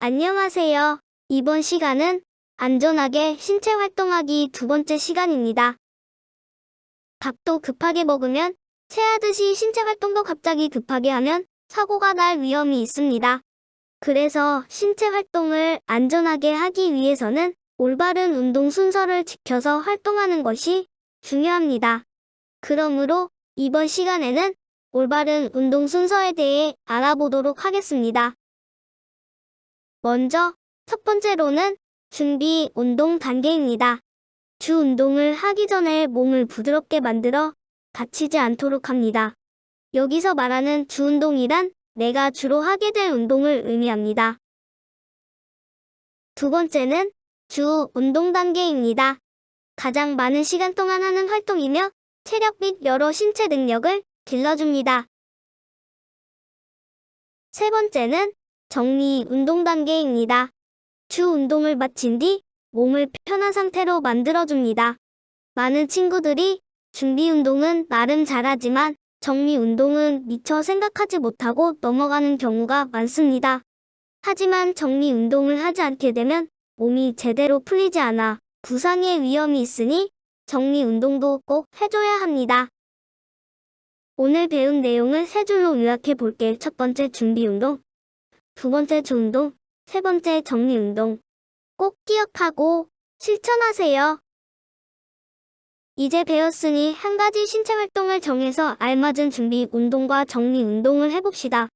안녕하세요. 이번 시간은 안전하게 신체 활동하기 두 번째 시간입니다. 밥도 급하게 먹으면 체하듯이 신체 활동도 갑자기 급하게 하면 사고가 날 위험이 있습니다. 그래서 신체 활동을 안전하게 하기 위해서는 올바른 운동 순서를 지켜서 활동하는 것이 중요합니다. 그러므로 이번 시간에는 올바른 운동 순서에 대해 알아보도록 하겠습니다. 먼저 첫 번째로는 준비 운동 단계입니다. 주 운동을 하기 전에 몸을 부드럽게 만들어 다치지 않도록 합니다. 여기서 말하는 주 운동이란 내가 주로 하게 될 운동을 의미합니다. 두 번째는 주 운동 단계입니다. 가장 많은 시간 동안 하는 활동이며 체력 및 여러 신체 능력을 길러줍니다. 세 번째는 정리 운동 단계입니다. 주 운동을 마친 뒤 몸을 편한 상태로 만들어줍니다. 많은 친구들이 준비 운동은 나름 잘하지만 정리 운동은 미처 생각하지 못하고 넘어가는 경우가 많습니다. 하지만 정리 운동을 하지 않게 되면 몸이 제대로 풀리지 않아 부상의 위험이 있으니 정리 운동도 꼭 해줘야 합니다. 오늘 배운 내용을 세 줄로 요약해 볼게. 첫 번째 준비 운동, 두 번째 주 운동, 세 번째 정리 운동. 꼭 기억하고 실천하세요. 이제 배웠으니 한 가지 신체 활동을 정해서 알맞은 준비 운동과 정리 운동을 해봅시다.